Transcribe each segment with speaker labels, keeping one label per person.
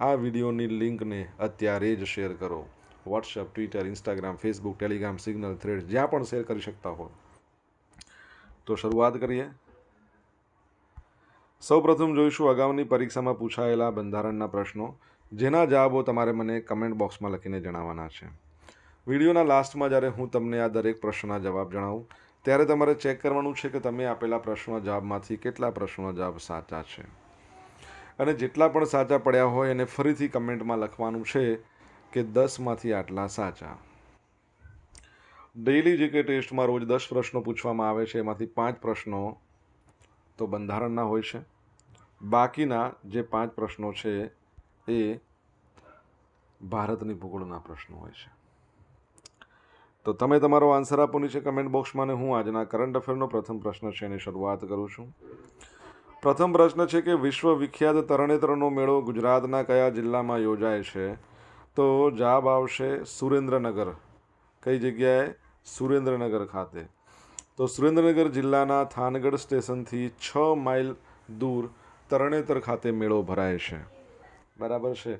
Speaker 1: આ વિડીયોની લિંકને અત્યારે જ શેર કરો. WhatsApp Twitter Instagram Facebook Telegram Signal Thread જ્યાં પણ શેર કરી શકતા હો તો શરૂઆત કરીએ. સૌપ્રથમ જોઈશું અગાઉની પરીક્ષામાં પૂછાયેલા બંધારણના પ્રશ્નો, જેના જવાબો તમારે મને કમેન્ટ બોક્સમાં લખીને જણાવવાના છે. વિડીયોના લાસ્ટમાં જ્યારે હું તમને આ દરેક પ્રશ્નના જવાબ જણાવું, ત્યારે તમારે ચેક કરવાનું છે કે તમે આપેલા પ્રશ્નના જવાબમાંથી કેટલા પ્રશ્નોના જવાબ સાચા છે. અને જેટલા પણ સાચા પડ્યા હોય એને ફરીથી કમેન્ટમાં લખવાનું છે કે દસમાંથી આટલા સાચા. ડેઇલી જીકે ટેસ્ટમાં રોજ દસ પ્રશ્નો પૂછવામાં આવે છે, એમાંથી પાંચ પ્રશ્નો તો બંધારણના હોય છે. બાકીના જે પાંચ પ્રશ્નો છે એ ભારતની ભૂગોળના પ્રશ્નો હોય છે. તો તમે તમારો આન્સર આપો નીચે કમેન્ટ બોક્સમાં ને હું આજના કરંટ અફેરનો પ્રથમ પ્રશ્ન છે એની શરૂઆત કરું છું. પ્રથમ પ્રશ્ન છે કે વિશ્વ વિખ્યાત તરણેતરનો મેળો ગુજરાતના કયા જિલ્લામાં યોજાય છે? તો જવાબ આવશે સુરેન્દ્રનગર. કઈ જગ્યાએ? સુરેન્દ્રનગર ખાતે. તો સુરેન્દ્રનગર જિલ્લાના થાનગઢ સ્ટેશનથી છ માઇલ દૂર તરણેતર ખાતે મેળો ભરાય છે. બરાબર છે?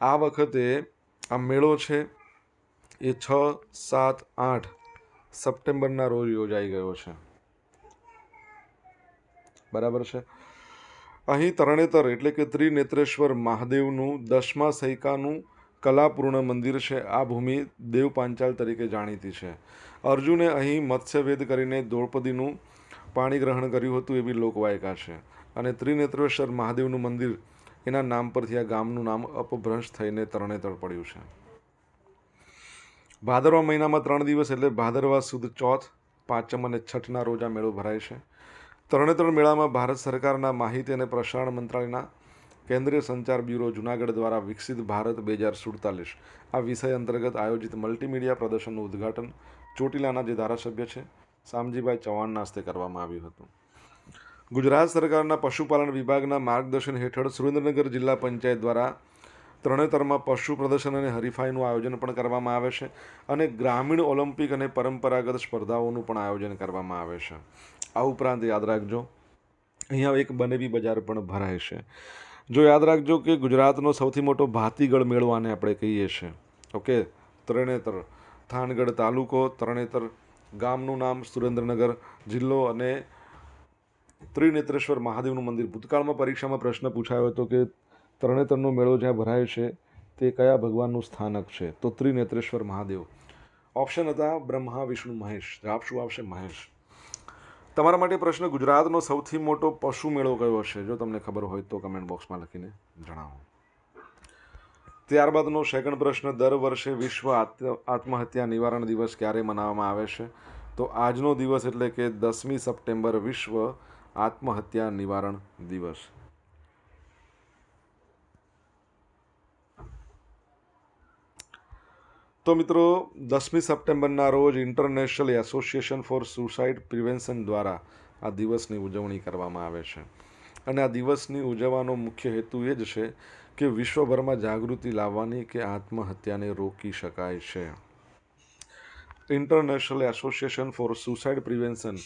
Speaker 1: આ વખતે આ મેળો છે એ છ, સાત, આઠ સપ્ટેમ્બરના રોજ યોજાઈ ગયો છે. બરાબર છે? અહીં તરણેતર એટલે કે ત્રિનેત્રેશ્વર મહાદેવનું દસમા સૈકાનું કલાપૂર્ણ મંદિર છે. આ ભૂમિ દેવ પાંચાલ તરીકે જાણીતી છે. અર્જુને અહીં મત્સ્યવેદ કરીને દ્રૌપદીનું પાણી ગ્રહણ કર્યું હતું એવી લોકવાયકા છે અને ત્રિનેત્રેશ્વર મહાદેવનું મંદિર એના નામ પરથી આ ગામનું નામ અપભ્રંશ થઈને તરણેતર પડ્યું છે. ભાદરવા મહિનામાં ત્રણ દિવસ એટલે ભાદરવા સુદ ચોથ, પાંચમ અને છઠના રોજ આ મેળો ભરાય છે. તરણેતર મેળામાં ભારત સરકારના માહિતી અને પ્રસારણ મંત્રાલયના કેન્દ્રીય સંચાર બ્યુરો જુનાગઢ દ્વારા વિકસિત ભારત બે હજાર સુડતાલીસ. આ વિષય અંતર્ગત આયોજિત મલ્ટીમીડિયા પ્રદર્શનનું ઉદ્ઘાટન ચોટીલાના જે ધારાસભ્ય છે, શામજીભાઈ ચૌહાણના હસ્તે કરવામાં આવ્યું હતું. ગુજરાત સરકારના પશુપાલન વિભાગના માર્ગદર્શન હેઠળ સુરેન્દ્રનગર જિલ્લા પંચાયત દ્વારા તરણેતરમાં પશુ પ્રદર્શન અને હરીફાઈનું આયોજન પણ કરવામાં આવે છે અને ગ્રામીણ ઓલિમ્પિક અને પરંપરાગત સ્પર્ધાઓનું પણ આયોજન કરવામાં આવે છે. આ ઉપરાંત યાદ રાખજો, અહીંયા એક બનેવી બજાર પણ ભરાય છે. જો યાદ રાખજો કે ગુજરાતનો સૌથી મોટો ભાતીગળ મેળો આને આપણે કહીએ છીએ. ઓકે, તરણેતર થાનગઢ તાલુકો, તરણેતર ગામનું નામ સુરેન્દ્રનગર જિલ્લો અને ત્રિનેત્રેશ્વર મહાદેવનું મંદિર. ભૂતકાળમાં પરીક્ષામાં પ્રશ્ન પૂછાયો હતો કે તરણેતરનો મેળો જ્યાં ભરાય છે, તે કયા ભગવાનનું સ્થાનક છે? તો ત્રિનેત્રેશ્વર મહાદેવ. ઓપ્શન હતા બ્રહ્મા, વિષ્ણુ, મહેશ. જવાબ શું આવશે મહેશ. તમારા માટે પ્રશ્ન ગુજરાતનો સૌથી મોટો પશુ મેળો કયો છે જો તમને ખબર હોય તો કમેન્ટ બોક્સમાં લખીને જણાવો. ત્યારબાદનો સેકન્ડ પ્રશ્ન, દર વર્ષે વિશ્વ આત્મહત્યા નિવારણ દિવસ ક્યારે મનાવવામાં આવે છે? તો આજનો દિવસ એટલે કે દસમી સપ્ટેમ્બર વિશ્વ આત્મહત્યા નિવારણ દિવસ. તો મિત્રો, દસમી સપ્ટેમ્બરના રોજ international association for suicide prevention દ્વારા આ દિવસની ઉજવણી કરવામાં આવે છે. અને આ દિવસની ઉજવવાનો મુખ્ય હેતુ એ જ છે કે વિશ્વભરમાં જાગૃતિ લાવવાની કે આત્મહત્યાને રોકી શકાય છે. International association for suicide prevention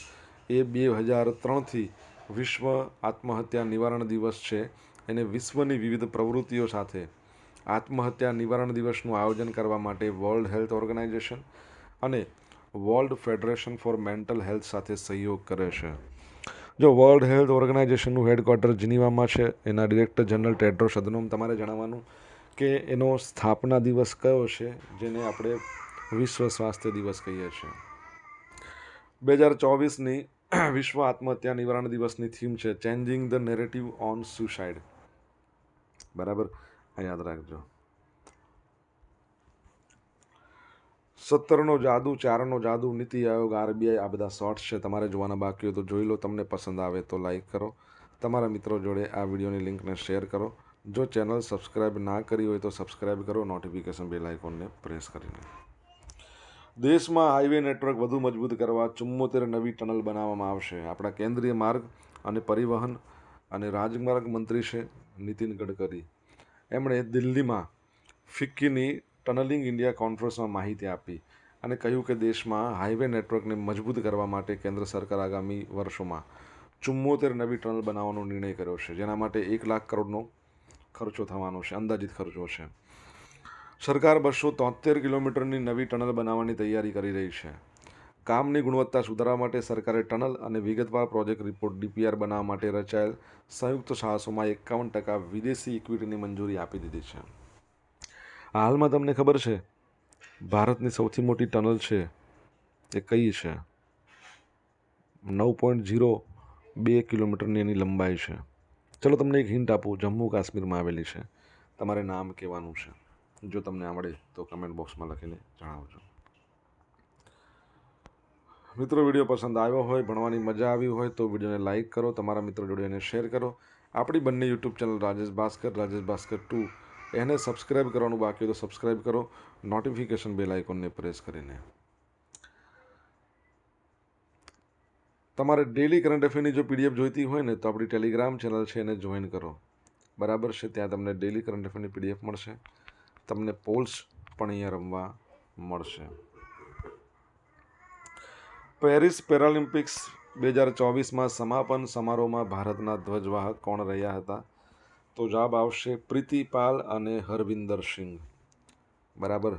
Speaker 1: એ બે હજાર ત્રણથી વિશ્વ આત્મહત્યા નિવારણ દિવસ છે. એને વિશ્વની વિવિધ પ્રવૃત્તિઓ સાથે આત્મહત્યા નિવારણ દિવસનું આયોજન કરવા માટે વર્લ્ડ હેલ્થ ઓર્ગેનાઇઝેશન અને world federation for mental health સાથે સહયોગ કરે છે. જો વર્લ્ડ હેલ્થ ઓર્ગેનાઇઝેશનનું હેડક્વાર્ટર જીનીવામાં છે, એના ડિરેક્ટર જનરલ ટેડ્રોસ અધનોમ, તમારે જણાવવાનું કે એનો સ્થાપના દિવસ કયો છે, જેને આપણે વિશ્વ સ્વાસ્થ્ય દિવસ કહીએ છીએ. બે હજાર ચોવીસની વિશ્વ આત્મહત્યા નિવારણ દિવસની થીમ છે, changing the narrative on suicide. બરાબર? આ યાદ રાખજો. સત્તરનો જાદુ, ચારનો જાદુ, નીતિ આયોગ, આરબીઆઈ, આ બધા શોર્ટ્સ છે. તમારે જોવાના બાકી હોય તો જોઈ લો. તમને પસંદ આવે તો લાઈક કરો. તમારા મિત્રો જોડે આ વિડીયોની લિંકને શેર કરો. જો ચેનલ સબસ્ક્રાઇબ ના કરી હોય તો સબસ્ક્રાઇબ કરો. નોટિફિકેશન બેલ આઇકોનને પ્રેસ કરીને. દેશમાં હાઈવે નેટવર્ક વધુ મજબૂત કરવા ચુમ્મોતેર નવી ટનલ બનાવવામાં આવશે. આપણા કેન્દ્રીય માર્ગ અને પરિવહન અને રાજમાર્ગ મંત્રી છે નીતિન ગડકરી. એમણે દિલ્હીમાં ફિક્કીની ટનલિંગ ઇન્ડિયા કોન્ફરન્સમાં માહિતી આપી અને કહ્યું કે દેશમાં હાઈવે નેટવર્કને મજબૂત કરવા માટે કેન્દ્ર સરકાર આગામી વર્ષોમાં ચુમ્મોતેર નવી ટનલ બનાવવાનો નિર્ણય કર્યો છે, જેના માટે એક લાખ કરોડનો ખર્ચો થવાનો છે, અંદાજિત ખર્ચો છે. સરકાર બસો તોતેર કિલોમીટરની નવી ટનલ બનાવવાની તૈયારી કરી રહી છે. કામની ગુણવત્તા સુધારવા માટે સરકારે ટનલ અને વિગતવાર પ્રોજેક્ટ રિપોર્ટ ડીપીઆર બનાવવા માટે રચાયેલ સંયુક્ત સાહસોમાં એકાવન ટકા વિદેશી ઇક્વિટીની મંજૂરી આપી દીધી છે. હાલમાં તમને ખબર છે, ભારતની સૌથી મોટી ટનલ છે એ કઈ છે? નવ પોઈન્ટ ઝીરો બે કિલોમીટરની એની લંબાઈ છે. ચલો તમને એક હિન્ટ આપું, જમ્મુ કાશ્મીરમાં આવેલી છે. તમારે નામ કહેવાનું છે. જો તમને આવડે તો કમેન્ટ બોક્સમાં લખીને જણાવજો. મિત્રો, વીડિયો પસંદ આવ્યો હોય, ભણવાની મજા આવી હોય તો વિડીયોને લાઇક કરો, તમારા મિત્રો જોડે એને શેર કરો. આપણી બંને YouTube channel Rajesh Bhaskar Rajesh Bhaskar two, એને સબસ્ક્રાઇબ કરવાનું બાકી તો સબસ્ક્રાઇબ કરો. નોટિફિકેશન બેલ આઇકોનને પ્રેસ કરીને. તમારે ડેલી કરંટ અફેરની જો પીડીએફ જોઈતી હોય ને, તો આપણી ટેલિગ્રામ ચેનલ છે, એને જોઈન કરો. બરાબર છે? ત્યાં તમને ડેલી કરંટ અફેરની પીડીએફ મળશે. તમને પોલ્સ પણ અહીંયા રમવા મળશે. પેરિસ પેરાલિમ્પિક્સ બે હજાર ચોવીસમાં સમાપન સમારોહમાં ભારતના ધ્વજવાહક કોણ રહ્યા હતા? તો જવાબ આવશે પ્રીતિપાલ અને હરવિંદર સિંહ બરાબર?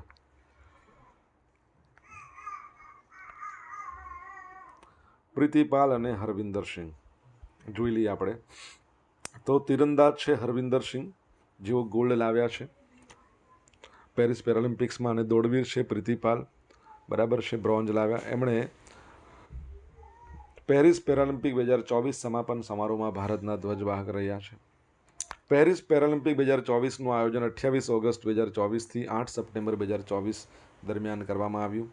Speaker 1: પ્રીતિપાલ અને હરવિંદર સિંહ જોઈ લઈએ આપણે. તો તીરંદાજ છે હરવિંદર સિંહ જેઓ ગોલ્ડ લાવ્યા છે. પેરિસ પેરાલિમ્પિક્સમાં અને દોડવીર છે પ્રીતિપાલ બરાબર છે બ્રોન્ઝ લાવ્યા. એમણે પેરિસ પેરાલિમ્પિક બે હજાર ચોવીસ સમાપન સમારોહમાં ભારતના ધ્વજવાહક રહ્યા છે. પેરિસ પેરાલિમ્પિક બે હજાર ચોવીસનું આયોજન અઠ્યાવીસ ઓગસ્ટ બે હજાર ચોવીસથી આઠ સપ્ટેમ્બર બે હજાર ચોવીસ દરમિયાન કરવામાં આવ્યું.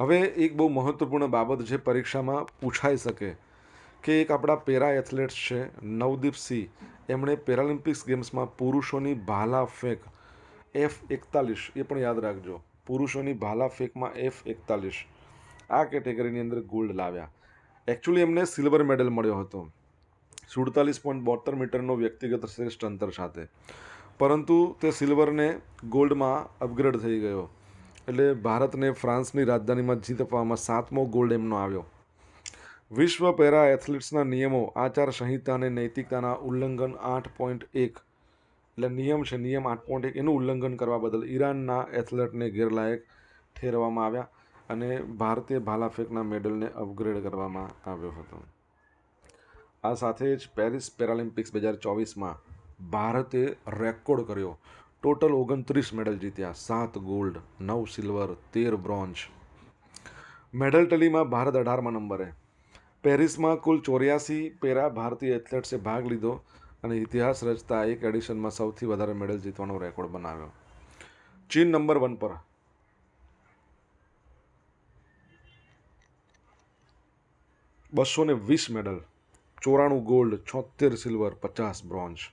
Speaker 1: હવે એક બહુ મહત્ત્વપૂર્ણ બાબત છે, પરીક્ષામાં પૂછાઈ શકે કે એક આપણા પેરા એથ્લેટ્સ છે, નવદીપ સિંહ. એમણે પેરાલિમ્પિક્સ ગેમ્સમાં પુરુષોની ભાલા ફેંક એફ એકતાલીસ, એ પણ યાદ રાખજો. પુરુષોની ભાલા ફેંકમાં એફ એકતાલીસ. આ કેટેગરીની અંદર ગોલ્ડ લાવ્યા. એકચ્યુઅલી એમને સિલ્વર મેડલ મળ્યો હતો. સુડતાલીસ પોઈન્ટ બોતેર મીટરનો વ્યક્તિગત શ્રેષ્ઠ અંતર સાથે. પરંતુ તે સિલ્વરને ગોલ્ડમાં અપગ્રેડ થઈ ગયો. એટલે ભારતને ફ્રાન્સની રાજધાનીમાં જીત અપાવવામાં સાતમો ગોલ્ડ એમનો આવ્યો. વિશ્વ પેરા એથ્લેટ્સના નિયમો, આચાર સંહિતા અને નૈતિકતાના ઉલ્લંઘન આઠ પોઈન્ટ એક. એટલે નિયમ છે, નિયમ આઠ પોઈન્ટ એક. એનું ઉલ્લંઘન કરવા બદલ ઈરાનના એથ્લેટને ગેરલાયક ઠેરવામાં આવ્યા. અને ભારતીય ભાલા ફેંકના મેડલને અપગ્રેડ કરવામાં આવ્યો હતો. આ સાથે જ પેરિસ પેરાલિમ્પિક્સ બે હજાર ચોવીસમાં ભારતે રેકોર્ડ કર્યો. ટોટલ ઓગણત્રીસ મેડલ જીત્યા, સાત ગોલ્ડ, નવ સિલ્વર, તેર બ્રોન્ઝ. મેડલ ટલીમાં ભારત અઢારમાં નંબરે. પેરિસમાં કુલ ચોર્યાસી પેરા ભારતીય એથ્લેટ્સે ભાગ લીધો અને ઇતિહાસ રચતા એક એડિશનમાં સૌથી વધારે મેડલ જીતવાનો રેકોર્ડ બનાવ્યો. ચીન નંબર વન પર બસો ને વીસ મેડલ, ચોરાણું ગોલ્ડ છોતેર સિલ્વર પચાસ બ્રોન્ઝ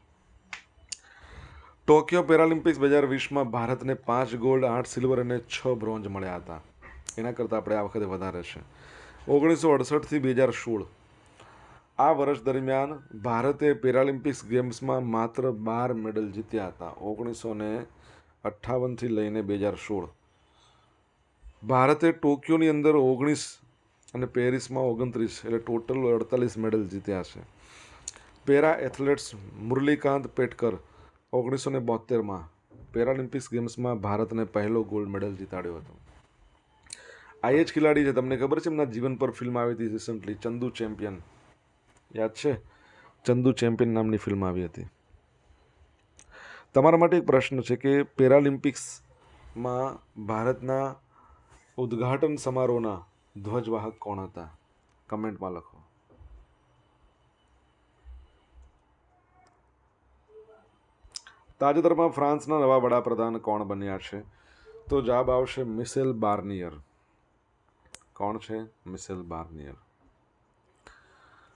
Speaker 1: ટોક્યો પેરાલિમ્પિક્સ બે હજાર વીસમાં ભારતને પાંચ ગોલ્ડ આઠ સિલ્વર અને છ બ્રોન્ઝ મળ્યા હતા. એના કરતાં આપણે આ વખતે વધારે છે. ઓગણીસો અડસઠથી બે હજાર સોળ. આ વર્ષ દરમિયાન ભારતે પેરાલિમ્પિક્સ ગેમ્સમાં માત્ર બાર મેડલ જીત્યા હતા. ઓગણીસો ને અઠ્ઠાવનથી લઈને બે હજાર સોળ. ભારતે ટોક્યોની અંદર ઓગણીસ અને પેરિસમાં ઓગણત્રીસ એટલે ટોટલ અડતાલીસ મેડલ જીત્યા છે. પેરા એથ્લેટ્સ મુરલીકાંત પેટકર ઓગણીસો ને બોતેરમાં પેરાલિમ્પિક્સ ગેમ્સમાં ભારતને પહેલો ગોલ્ડ મેડલ જીતાડ્યો હતો. આ એ જ ખેલાડી છે, તમને ખબર છે? એમના જીવન પર ફિલ્મ આવી હતી રિસન્ટલી ચંદુ ચેમ્પિયન. યાદ છે? ચંદુ ચેમ્પિયન નામની ફિલ્મ આવી હતી. તમારા માટે એક પ્રશ્ન છે કે પેરાલિમ્પિક્સમાં ભારતના ઉદ્ઘાટન સમારોહના ધ્વજવાહક કોણ હતા? કમેન્ટમાં લખો. તાજેતરમાં ફ્રાન્સના નવા વડાપ્રધાન કોણ બન્યા છે? તો જવાબ આવશે મિસેલ બાર્નિયર. કોણ છે? મિસેલ બાર્નિયર.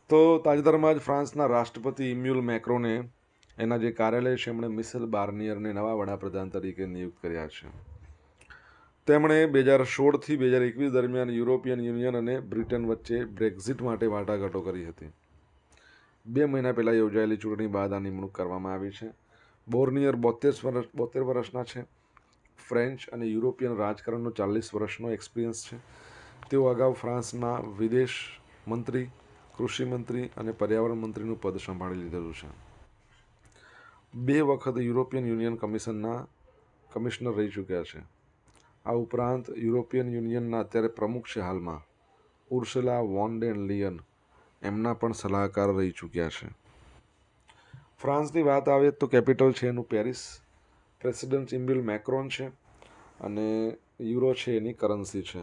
Speaker 1: તો તાજેતરમાં જ ફ્રાન્સના રાષ્ટ્રપતિ ઇમ્યુલ મેક્રોને એના જે કાર્યાલય છે, એમણે મિસેલ બાર્નિયરને નવા વડાપ્રધાન તરીકે નિયુક્ત કર્યા છે. તેમણે બે હજાર સોળથી બે હજાર એકવીસ દરમિયાન યુરોપિયન યુનિયન અને બ્રિટન વચ્ચે બ્રેક્ઝિટ માટે વાટાઘાટો કરી હતી. બે મહિના પહેલાં યોજાયેલી ચૂંટણી બાદ આ નિમણૂક કરવામાં આવી છે. બોર્નિયર બોતેર વર્ષ બોતેર વર્ષના છે. ફ્રેન્ચ અને યુરોપિયન રાજકારણનો ચાલીસ વર્ષનો એક્સપિરિયન્સ છે. તેઓ અગાઉ ફ્રાન્સના વિદેશ મંત્રી, કૃષિ મંત્રી અને પર્યાવરણ મંત્રીનું પદ સંભાળી લીધેલું છે. બે વખત યુરોપિયન યુનિયન કમિશનના કમિશનર રહી ચૂક્યા છે. આ ઉપરાંત યુરોપિયન યુનિયનના અત્યારે પ્રમુખ છે હાલમાં. ઉર્સેલા વોન ડેન લિયન એમના પણ સલાહકાર રહી ચૂક્યા છે. ફ્રાન્સની વાત આવે તો કેપિટલ છે એનું પેરિસ. પ્રેસિડેન્ટ ઇમ્બ્યુલ મેક્રોન છે અને યુરો છે એની કરન્સી છે.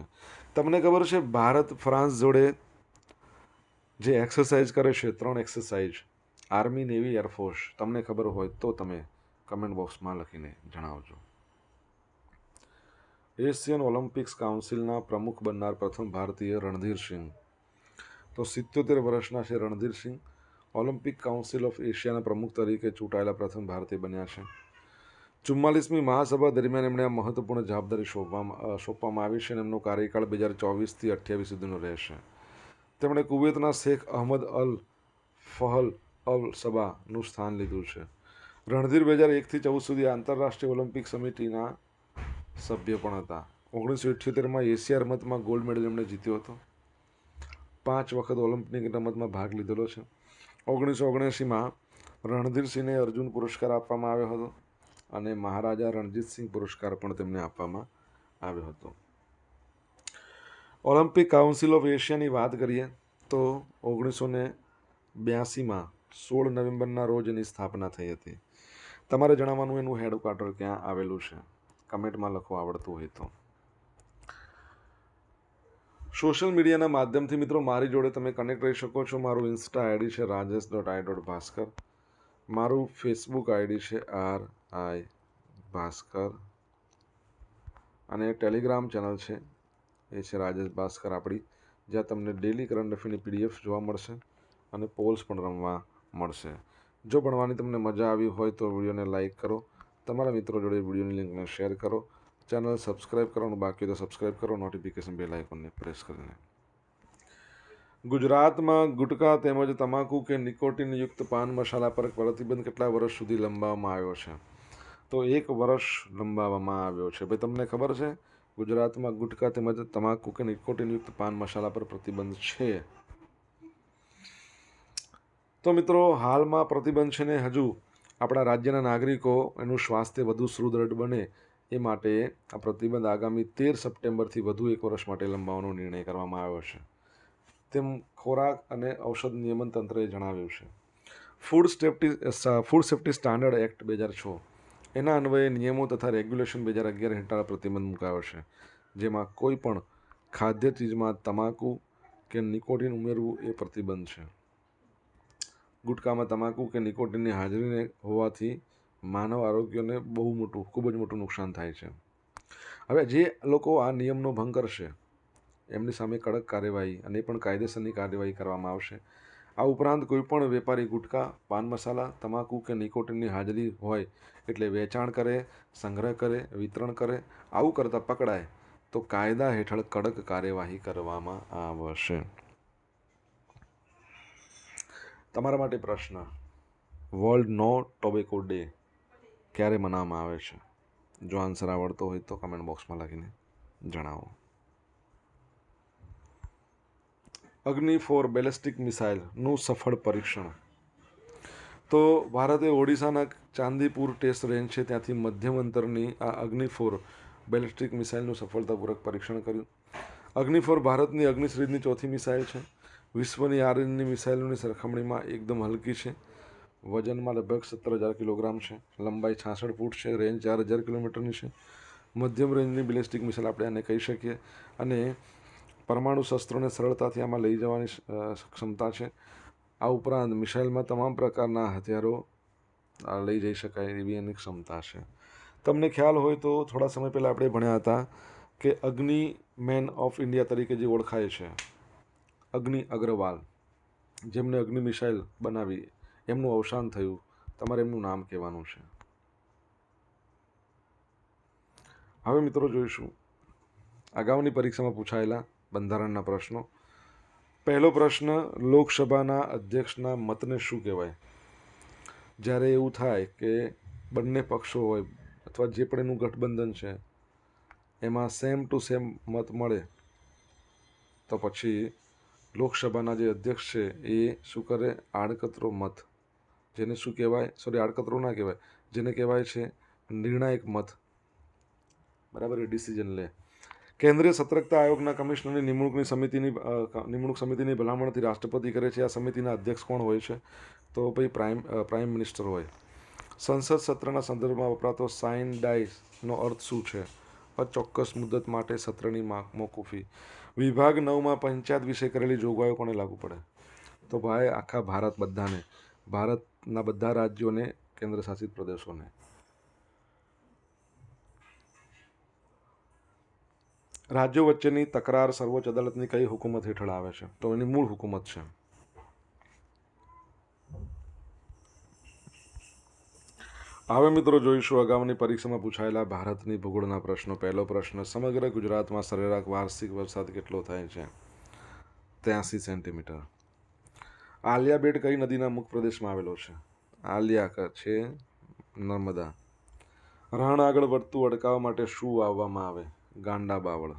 Speaker 1: તમને ખબર છે ભારત ફ્રાન્સ જોડે જે એક્સરસાઇઝ કરે છે, ત્રણ એક્સરસાઇઝ, આર્મી, નેવી, એરફોર્સ, તમને ખબર હોય તો તમે કમેન્ટ બોક્સમાં લખીને જણાવજો. એશિયન ઓલિમ્પિક્સ કાઉન્સિલના પ્રમુખ બનનાર પ્રથમ ભારતીય રણધીર સિંહ. તો સિત્યોતેર વર્ષના છે Randhir Singh. Olympic council of એશિયાના પ્રમુખ તરીકે ચૂંટાયેલા પ્રથમ ભારતીય બન્યા છે. ચુમ્માલીસમી મહાસભા દરમિયાન એમણે આ મહત્વપૂર્ણ જવાબદારી સોંપવામાં સોંપવામાં આવી છે અને એમનો કાર્યકાળ બે હજાર ચોવીસથી અઠ્યાવીસ સુધીનો રહેશે. તેમણે કુવૈતના શેખ અહમદ અલ ફહલ અલ સબાનું સ્થાન લીધું છે. રણધીર બે હજાર એકથી ચૌદ સુધી આંતરરાષ્ટ્રીય ઓલિમ્પિક સમિતિના સભ્ય પણ હતા. ઓગણીસો ઇઠ્યોતેરમાં એશિયા રમતમાં ગોલ્ડ મેડલ એમણે જીત્યો હતો. પાંચ વખત ઓલિમ્પિક રમતમાં ભાગ લીધેલો છે. ઓગણીસો ઓગણએંસીમાં રણધીરસિંહને અર્જુન પુરસ્કાર આપવામાં આવ્યો હતો અને મહારાજા રણજીતસિંહ પુરસ્કાર પણ તેમને આપવામાં આવ્યો હતો. ઓલિમ્પિક કાઉન્સિલ ઓફ એશિયાની વાત કરીએ તો ઓગણીસો ને બ્યાસીમાં સોળ નવેમ્બરના રોજ એની સ્થાપના થઈ હતી. તમારે જણાવવાનું એનું હેડક્વાર્ટર ક્યાં આવેલું છે? કમેન્ટમાં લખો આવડતું હોય તો. સોશિયલ મીડિયાના માધ્યમથી મિત્રો મારી જોડે તમે કનેક્ટ રહી શકો છો. મારું ઇન્સ્ટા આઈડી છે Rajesh dot I dot Bhaskar મારું ફેસબુક આઈડી છે આર આઈ ભાસ્કર. અને ટેલિગ્રામ ચેનલ છે, એ છે રાજેશ ભાસ્કર આપણી જ્યાં તમને ડેલી કરંટ અફેરની પીડીએફ જોવા મળશે અને પોલ્સ પણ રમવા મળશે. જો ભણવાની તમને મજા આવી હોય તો વિડીયોને લાઇક કરો. તમારા મિત્રો જોડે વિડીયોની લિંકને શેર કરો. ચેનલ સબસ્ક્રાઈબ કરવાનું બાકી તો સબસ્ક્રાઈબ કરો. નોટિફિકેશન બેલ આઇકોનને પ્રેસ કરીને. ગુજરાતમાં ગુટકા તેમજ તમાકુ કે નિકોટિનયુક્ત પાન મસાલા પર પ્રતિબંધ કેટલા વર્ષ સુધી લંબાવવામાં આવ્યો છે? તો એક વર્ષ લંબાવવામાં આવ્યો છે. ભાઈ, તમને ખબર છે? ગુજરાતમાં ગુટકા તેમજ તમાકુ કે નિકોટિનયુક્ત પાન મસાલા પર પ્રતિબંધ છે. તો મિત્રો, હાલમાં પ્રતિબંધ છે ને હજુ આપણા રાજ્યના નાગરિકો એનું સ્વાસ્થ્ય વધુ સુદૃઢ બને એ માટે આ પ્રતિબંધ આગામી તેર સપ્ટેમ્બરથી વધુ એક વર્ષ માટે લંબાવવાનો નિર્ણય કરવામાં આવ્યો છે. તેમ ખોરાક અને ઔષધ નિયમન તંત્રએ જણાવ્યું છે. Food safety food safety standard act બે હજાર છ. એના અન્વયે નિયમો તથા રેગ્યુલેશન બે હજાર અગિયાર હેઠળ પ્રતિબંધ મુકાયો છે. જેમાં કોઈ પણ ખાદ્ય ચીજમાં તમાકુ કે નિકોટિન ઉમેરવું એ પ્રતિબંધ છે. ગુટકામાં તમાકુ કે નિકોટિનની હાજરીને હોવાથી માનવ આરોગ્યને બહુ મોટું, ખૂબ જ મોટું નુકસાન થાય છે. હવે જે લોકો આ નિયમનો ભંગ કરશે, એમની સામે કડક કાર્યવાહી અને પણ કાયદેસરની કાર્યવાહી કરવામાં આવશે. આ ઉપરાંત કોઈપણ વેપારી ગુટકા, પાન મસાલા, તમાકુ કે નિકોટિનની હાજરી હોય એટલે વેચાણ કરે, સંગ્રહ કરે, વિતરણ કરે, આવું કરતાં પકડાય, તો કાયદા હેઠળ કડક કાર્યવાહી કરવામાં આવશે. તમારા માટે પ્રશ્ન વર્લ્ડ નો ટોબેકો ડે ક્યારે મનાવવામાં આવે છે? જો આન્સર આવડતો હોય તો કમેન્ટ બોક્સમાં લખીને જણાવો. અગ્નિ ફોર બેલેસ્ટિક મિસાઇલનું સફળ પરીક્ષણ. તો ભારતે ઓડિશાના ચાંદીપુર ટેસ્ટ રેન્જ છે, ત્યાંથી મધ્યમ અંતરની આ અગ્નિ ફોર બેલેસ્ટિક મિસાઇલનું સફળતાપૂર્વક પરીક્ષણ કર્યું. અગ્નિ ફોર ભારતની અગ્નિશ્રીની ચોથી મિસાઇલ છે. વિશ્વની આ મિસાઇલોની સરખામણીમાં એકદમ હલકી છે. વજનમાં લગભગ સત્તર હજાર કિલોગ્રામ છે. લંબાઈ છાસઠ ફૂટ છે. રેન્જ ચાર હજાર કિલોમીટરની છે. મધ્યમ રેન્જની બેલિસ્ટિક મિસાઇલ આપણે આને કહી શકીએ. અને પરમાણુ શસ્ત્રોને સરળતાથી આમાં લઈ જવાની ક્ષમતા છે. આ ઉપરાંત મિસાઇલમાં તમામ પ્રકારના હથિયારો લઈ જઈ શકાય એવી એની ક્ષમતા છે. તમને ખ્યાલ હોય તો થોડા સમય પહેલાં આપણે ભણ્યા હતા કે અગ્નિ મેન ઓફ ઇન્ડિયા તરીકે જે ઓળખાય છે. અગ્નિ અગ્રવાલ, જેમને અગ્નિ મિસાઇલ બનાવી એમનું અવસાન થયું. તમારે એમનું નામ કહેવાનું છે. હવે મિત્રો જોઈશું. અગાઉની પરીક્ષામાં પૂછાયેલા બંધારણના પ્રશ્નો. પહેલો પ્રશ્ન, લોકસભાના અધ્યક્ષના મતને શું કહેવાય? જ્યારે એવું થાય કે બંને પક્ષો હોય અથવા જે પણ એનું ગઠબંધન છે, એમાં સેમ ટુ સેમ મત મળે, તો પછી લોકસભાના જે અધ્યક્ષ છે, એ શું કરે? આડકતરો મત. જેને શું કહેવાય? સોરી આડકતરો ના કહેવાય. જેને કહેવાય છે નિર્ણાયક મત. બરાબર, એ ડિસિઝન લે. કેન્દ્રીય સતર્કતા આયોગના કમિશનરની નિમણૂકની સમિતિની નિમણૂક સમિતિની ભલામણથી રાષ્ટ્રપતિ કરે છે. આ સમિતિના અધ્યક્ષ કોણ હોય છે? તો ભાઈ પ્રાઇમ પ્રાઇમ મિનિસ્ટર હોય. સંસદ સત્રના સંદર્ભમાં વપરાતો સાઇન ડાઇસનો અર્થ શું છે? અચોક્કસ મુદત માટે સત્રની મોકૂફી. વિભાગ નવમાં પંચાયત વિશે કરેલી જોગવાઈઓ કોને લાગુ પડે? તો ભાઈ, આખા ભારત બધાને, ભારતના બધા રાજ્યોને કેન્દ્ર શાસિત પ્રદેશોને. રાજ્યો વચ્ચેની તકરાર સર્વોચ્ચ અદાલતની કઈ હુકુમત હેઠળ આવે છે? તો એની મૂળ હુકુમત છે. હવે મિત્રો, જોઈશું અગાઉની પરીક્ષામાં પૂછાયેલા ભારતની ભૂગોળના પ્રશ્નો. પહેલો પ્રશ્ન, સમગ્ર ગુજરાતમાં સરેરાશ વાર્ષિક વરસાદ કેટલો થાય છે? ત્યાંસી સેન્ટીમીટર. આલિયા બેટ કઈ નદીના મુખ પ્રદેશમાં આવેલો છે? આલિયા છે નર્મદા. રણ આગળ વધતું અટકાવવા માટે શું વાવવામાં આવે? ગાંડા બાવળ.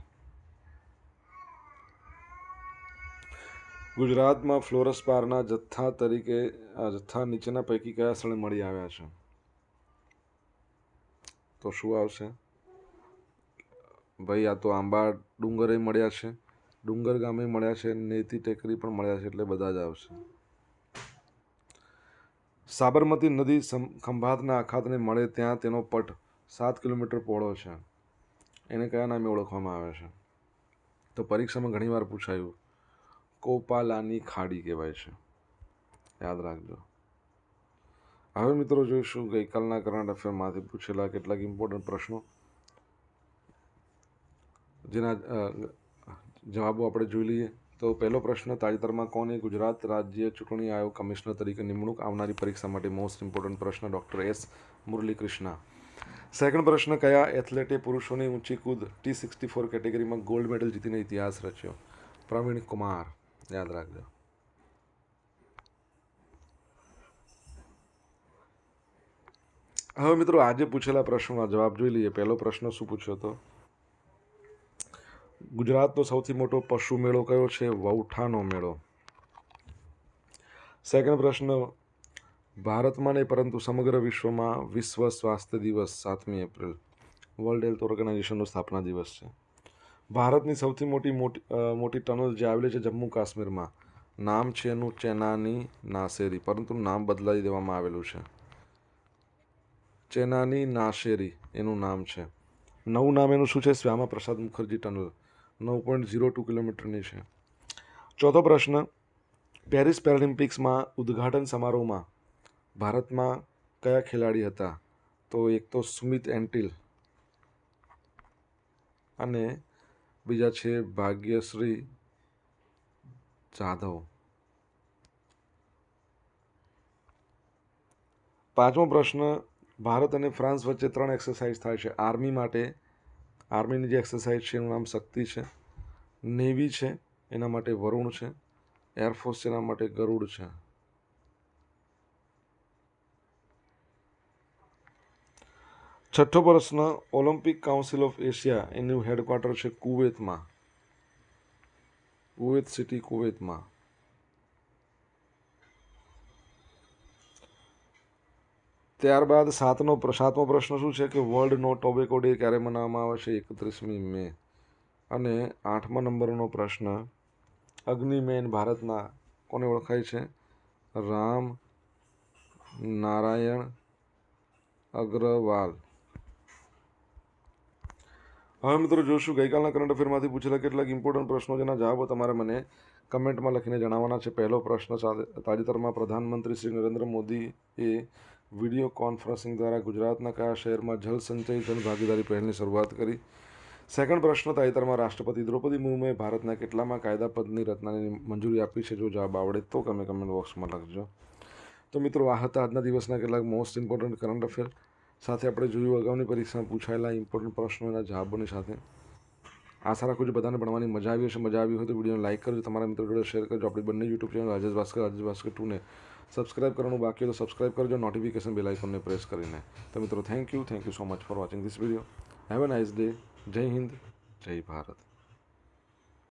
Speaker 1: ગુજરાતમાં ફ્લોરસ પારના જથ્થા તરીકે જથ્થા નીચેના પૈકી કયા સ્થળે મળી આવ્યા છે? તો શું આવશે? ભાઈ, આ તો આંબા ડુંગરે મળ્યા છે. ડુંગર ગામે મળ્યા છે, નેતી ટેકરી પણ મળ્યા છે એટલે બધા જ આવશે. સાબરમતી નદી ખંભાતના અખાતને મળે ત્યાં તેનો પટ સાત કિલોમીટર પહોળો છે. એને કયા નામે ઓળખવામાં આવે છે? તો પરીક્ષામાં ઘણીવાર પૂછાયું, કોપાલાની ખાડી કહેવાય છે. યાદ રાખજો. હવે મિત્રો જોઈશું ગઈકાલના કરંટ અફેરમાંથી પૂછેલા કેટલાક ઇમ્પોર્ટન્ટ પ્રશ્નો. જેના જવાબો આપણે જોઈ લઈએ. તો પહેલો પ્રશ્ન, તાજેતરમાં કોને ગુજરાત રાજ્ય ચૂંટણી આયોગ કમિશનર તરીકે નિમણૂક આવનારી પરીક્ષા માટે મોસ્ટ ઇમ્પોર્ટન્ટ પ્રશ્ન? Doctor S Muralikrishna. સેકન્ડ પ્રશ્ન, કયા એથ્લેટે પુરુષોની ઊંચી કૂદ ટી સિક્સટી ફોર કેટેગરીમાં ગોલ્ડ મેડલ જીતીને ઇતિહાસ રચ્યો? પ્રવીણ કુમાર. યાદ રાખજો. હવે મિત્રો આજે પૂછેલા પ્રશ્નોના જવાબ જોઈ લઈએ. પહેલો પ્રશ્ન શું પૂછ્યો હતો? ગુજરાતનો સૌથી મોટો પશુ મેળો કયો છે? વૌઠાનો મેળો. સેકન્ડ પ્રશ્ન, ભારતમાં નહીં, પરંતુ સમગ્ર વિશ્વમાં વિશ્વ સ્વાસ્થ્ય દિવસ સાતમી એપ્રિલ. વર્લ્ડ હેલ્થ ઓર્ગેનાઇઝેશનનો સ્થાપના દિવસ છે. ભારતની સૌથી મોટી મોટી મોટી ટનલ જે આવેલી છે જમ્મુ કાશ્મીરમાં, નામ છે એનું ચેનાની નાસેરી, પરંતુ નામ બદલાવી દેવામાં આવેલું છે. ચેનાની નાશેરી, એનું નામ છે. નવું નામ એનું શું છે? શ્યામા પ્રસાદ મુખર્જી ટનલ. નવ પોઈન્ટ ઝીરો ટુ કિલોમીટરની છે. ચોથો પ્રશ્ન. પેરિસ પેરાલિમ્પિક્સમાં ઉદ્ઘાટન સમારોહમાં ભારતમાં કયા ખેલાડી હતા? તો એક તો સુમિત એન્ટિલ અને બીજા છે ભાગ્યશ્રી જાધવ. પાંચમો પ્રશ્ન. ભારત અને ફ્રાન્સ વચ્ચે ત્રણ એક્સરસાઇઝ થાય છે. આર્મી માટે આર્મીની જે એક્સરસાઇઝ છે એનું નામ શક્તિ છે. નેવી છે, એના માટે વરુણ છે. એરફોર્સ એના માટે ગરુડ છે. છઠ્ઠો પ્રશ્ન ઓલિમ્પિક કાઉન્સિલ ઓફ એશિયા એનું હેડક્વાર્ટર છે કુવેતમાં. Kuwait city કુવેતમાં. ત્યારબાદ સાતનો સાતમો પ્રશ્ન શું છે કે વર્લ્ડ નો ટોબેકો ડે ક્યારે મનાવવામાં આવે છે? એકત્રીસમી મે. અને આઠમા નંબરનો પ્રશ્ન અગ્નિમેન ભારતના કોને ઓળખાય છે? રામ નારાયણ અગ્રવાલ. હવે મિત્રો જોશું, ગઈકાલના કરંટ અફેરમાંથી પૂછેલા કેટલાક ઇમ્પોર્ટન્ટ પ્રશ્નો જેના જવાબો તમારે મને કમેન્ટમાં લખીને જણાવવાના છે. પહેલો પ્રશ્ન તાજેતરમાં પ્રધાનમંત્રી શ્રી નરેન્દ્ર મોદીએ વીડિયો કોન્ફરન્સિંગ દ્વારા ગુજરાતના કયા શહેરમાં જલ સંચય જન ભાગીદારી પહેલની શરૂઆત કરી? સેકન્ડ પ્રશ્ન, તાજેતરમાં રાષ્ટ્રપતિ દ્રૌપદી મુર્મુએ ભારતના કેટલામાં કાયદા પદની રચનાની મંજૂરી આપી છે? જો જવાબ આવડે તો તમે કમેન્ટ બોક્સમાં લખજો. તો મિત્રો, આ હતા આજના દિવસના કેટલાક મોસ્ટ ઇમ્પોર્ટન્ટ કરંટ અફેર સાથે આપણે જોયું, અગાઉની પરીક્ષામાં પૂછાયેલા ઇમ્પોર્ટન્ટ પ્રશ્નોના જવાબોની સાથે. આશા રાખું છું બધાને ભણવાની મજા આવી હશે. મજા આવી હોય તો વિડીયોને લાઇક કરજો. તમારા મિત્રો જોડે શેર કરજો. આપણી બંને યુટ્યુબ ચેનલ રાજેશ ભાસ્કર રાજેશ ભાસ્કર ટુને. સબસ્ક્રાઇબ કરવાનું બાકી હોય તો સબસ્ક્રાઇબ કરજો. નોટિફિકેશન બેલ આઇકોનને પ્રેસ કરીને. તો મિત્રો thank you thank you so much for watching this video have a nice day Jai Hind Jai Bharat